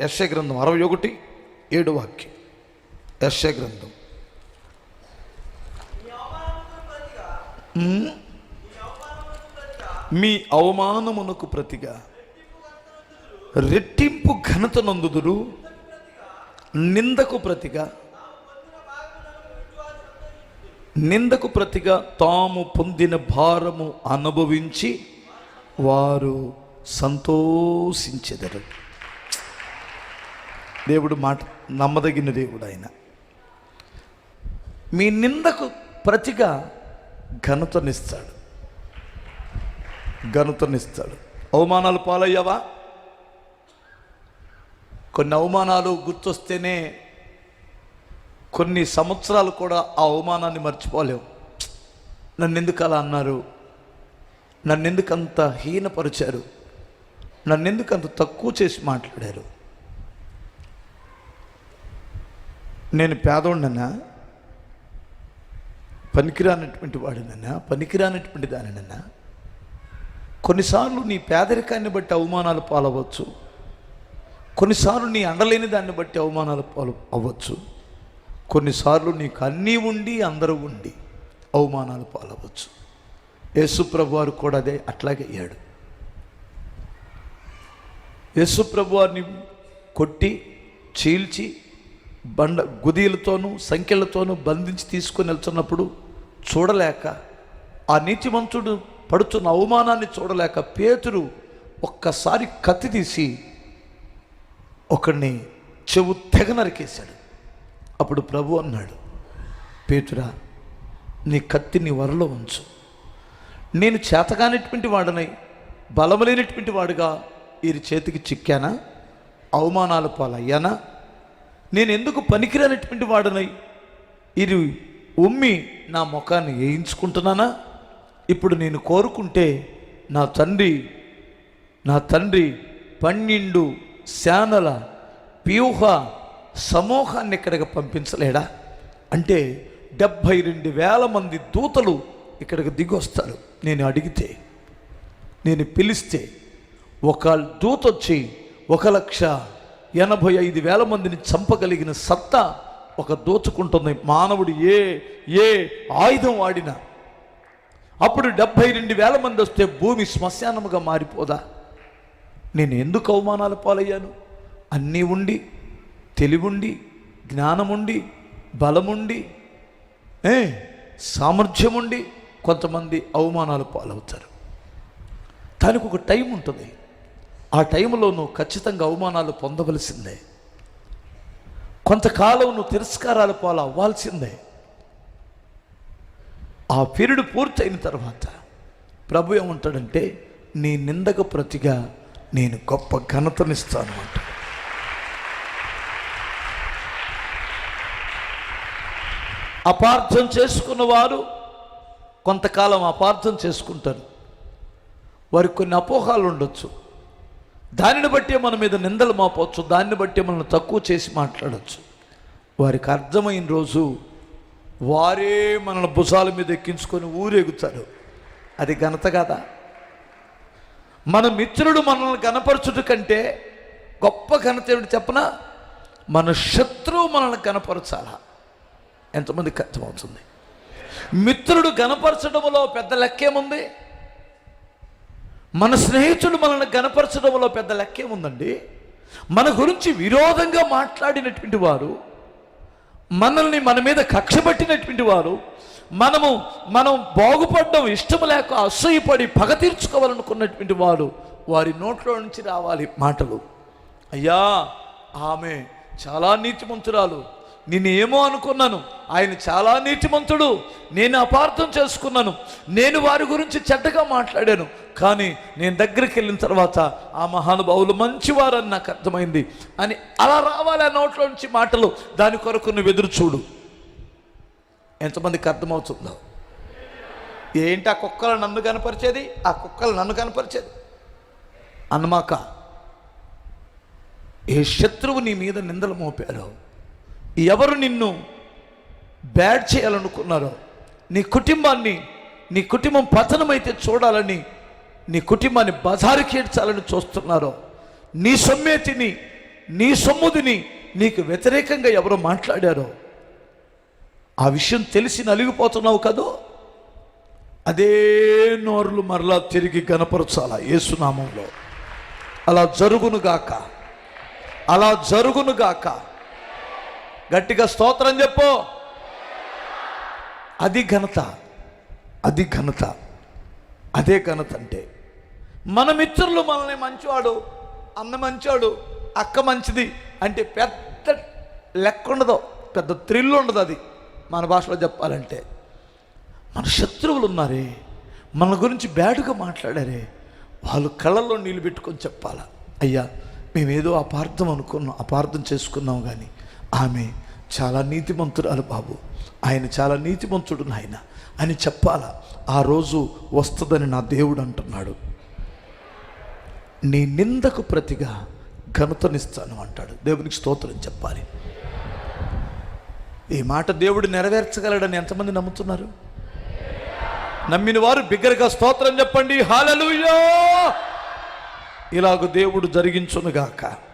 యశ గ్రంథం అరవై ఒకటి ఏడు వాక్యం. యశ గ్రంథం. మీ అవమానమునకు ప్రతిగా రెట్టింపు ఘనత నందుదురు నిందకు ప్రతిగా నిందకు ప్రతిగా తాము పొందిన భారము అనుభవించి వారు సంతోషించెదరు. దేవుడు మాట నమ్మదగిన దేవుడు ఆయన. మీ నిందకు ప్రతిగా ఘనతనిస్తాడు ఘనతనిస్తాడు అవమానాలు పాలయ్యావా? కొన్ని అవమానాలు గుర్తొస్తేనే కొన్ని సంవత్సరాలు కూడా ఆ అవమానాన్ని మర్చిపోలేవు. నన్ను ఎందుకు అలా అన్నారు? నన్నెందుకు అంత హీనపరిచారు? నన్నెందుకు అంత తక్కువ చేసి మాట్లాడారు? నేను పేదోడినన్నా పనికిరానటువంటి వాడినన్నా పనికిరానటువంటి దానినన్నా కొన్నిసార్లు నీ పేదరికాన్ని బట్టి అవమానాలు పాలవచ్చు. కొన్నిసార్లు నీ అండలేని దాన్ని బట్టి అవమానాలు పాలు అవ్వచ్చు. కొన్నిసార్లు నీకు అన్నీ ఉండి అందరూ ఉండి అవమానాలు పాలవచ్చు. యేసుప్రభు వారు కూడా అదే అట్లాగే అయ్యాడు. యేసుప్రభు వారిని కొట్టి చీల్చి బండ గుదీలతోనూ సంఖ్యలతోనూ బంధించి తీసుకొని వెళ్తున్నప్పుడు చూడలేక ఆ నీతిమంతుడు పడుతున్న అవమానాన్ని చూడలేక పేతురు ఒక్కసారి కత్తి తీసి ఒకడిని చెవు తెగ నరికేశాడు. అప్పుడు ప్రభు అన్నాడు పేతురా నీ కత్తి నీ వరలో ఉంచు. నేను చేతగానేటువంటి వాడనై బలమలేనటువంటి వాడుగా వీరి చేతికి చిక్కానా? అవమానాల పాలయ్యానా? నేను ఎందుకు పనికిరానటువంటి వాడనై? ఇది ఉమ్మి నా ముఖాన్ని వేయించుకుంటున్నానా? ఇప్పుడు నేను కోరుకుంటే నా తండ్రి నా తండ్రి పన్నెండు శానల వ్యూహ సమూహాన్ని ఇక్కడికి పంపించలేడా? అంటే డెబ్భై రెండు వేల మంది దూతలు ఇక్కడికి దిగొస్తారు. నేను అడిగితే నేను పిలిస్తే ఒక దూత వచ్చి ఒక లక్ష ఎనభై ఐదు వేల మందిని చంపగలిగిన సత్తా ఒక దోచుకుంటుంది. మానవుడు ఏ ఏ ఆయుధం వాడినా. అప్పుడు డెబ్భై రెండు వేల మంది వస్తే భూమి శ్మశానముగా మారిపోదా? నేను ఎందుకు అవమానాల పాలయ్యాను? అన్నీ ఉండి తెలివుండి జ్ఞానముండి బలముండి ఏ సామర్థ్యం ఉండి కొంతమంది అవమానాలు పాలవుతారు. దానికి ఒక టైం ఉంటుంది. ఆ టైంలో నువ్వు ఖచ్చితంగా అవమానాలు పొందవలసిందే. కొంతకాలం నువ్వు తిరస్కారాల పాలు అవ్వాల్సిందే ఆ పీరియడ్ పూర్తయిన తర్వాత ప్రభు ఏమంటాడంటే నీ నిందకు ప్రతిగా నేను గొప్ప ఘనతనిస్తాను అంట అపార్థం చేసుకున్న వారు కొంతకాలం అపార్థం చేసుకుంటారు. వారికి కొన్ని అపోహాలు ఉండొచ్చు. దానిని బట్టే మన మీద నిందలు మాపవచ్చు దాన్ని బట్టే మనల్ని తక్కువ చేసి మాట్లాడచ్చు. వారికి అర్థమైన రోజు వారే మనల్ని భుజాల మీద ఎక్కించుకొని ఊరేగుతారు. అది ఘనత కదా? మన మిత్రుడు మనల్ని గనపరచుట కంటే గొప్ప ఘనత ఏమిటి చెప్పనా? మన శత్రువు మనల్ని గనపరచాలా ఎంతమందికి అర్థమవుతుంది మిత్రుడు గనపరచడంలో పెద్ద లెక్కేముంది? మన స్నేహితుడు మనల్ని గనపరచడంలో పెద్ద లెక్కేముందండి మన గురించి విరోధంగా మాట్లాడినటువంటి వారు మనల్ని మన మీద కక్షపట్టినటువంటి వారు మనము మనం బాగుపడడం ఇష్టం లేక అసూయపడి పగ తీర్చుకోవాలనుకున్నటువంటి వారు వారి నోట్లో నుంచి రావాలి మాటలు. అయ్యా ఆమె చాలా నీతిమంతురాలు. నేను ఏమో అనుకున్నాను. ఆయన చాలా నీతిమంతుడు. నేను అపార్థం చేసుకున్నాను. నేను వారి గురించి చెడ్డగా మాట్లాడాను. కానీ నేను దగ్గరికి వెళ్ళిన తర్వాత ఆ మహానుభావులు మంచివారని నాకు అర్థమైంది. అని అలా రావాలి ఆ నోట్లో నుంచి మాటలు దాని కొరకు నువ్వు ఎదురు చూడు. ఎంతమందికి అర్థమవుతుందో? ఏంటి ఆ కుక్కలు నన్ను కనపరిచేది? ఆ కుక్కలు నన్ను కనపరిచేది? అన్నమాక ఏ శత్రువు నీ మీద నిందలు మోపారో? ఎవరు నిన్ను బ్యాడ్ చేయాలనుకున్నారో? నీ కుటుంబాన్ని నీ కుటుంబం పతనమైతే చూడాలని నీ కుటుంబాన్ని బజారుకేడ్చాలని చూస్తున్నారో నీ సొమ్మేతిని నీ సొమ్ముదిని నీకు వ్యతిరేకంగా ఎవరు మాట్లాడారో ఆ విషయం తెలిసి నలిగిపోతున్నావు కదూ? అదే నోరులు మరలా తిరిగి గనపరచాల యేసునామంలో. అలా జరుగునుగాక అలా జరుగునుగాక గట్టిగా స్తోత్రం చెప్పు. అది ఘనత. అది ఘనత. అదే ఘనత అంటే మన మిత్రులు మనల్ని మంచివాడు అన్న మంచివాడు అక్క మంచిది అంటే పెద్ద లెక్క ఉండదు పెద్ద థ్రిల్ ఉండదు అది మన భాషలో చెప్పాలంటే. మన శత్రువులు ఉన్నారే మన గురించి బ్యాడ్గా మాట్లాడారే వాళ్ళు కళ్ళల్లో నీళ్ళు పెట్టుకొని చెప్పాలా అయ్యా మేమేదో అపార్థం అనుకున్నాం అపార్థం చేసుకున్నాం కానీ ఆమె చాలా నీతిమంతురాలు బాబు ఆయన చాలా నీతిమంతుడు నాయన అని చెప్పాలా. ఆ రోజు వస్తుందని నా దేవుడు అంటున్నాడు. నీ నిందకు ప్రతిగా ఘనతనిస్తాను అంటాడు. దేవునికి స్తోత్రం చెప్పాలి. ఈ మాట దేవుడు నెరవేర్చగలడని ఎంతమంది నమ్ముతున్నారు? నమ్మిన వారు బిగ్గరగా స్తోత్రం చెప్పండి. హాలలుయో ఇలాగ దేవుడు జరిగించునుగాక.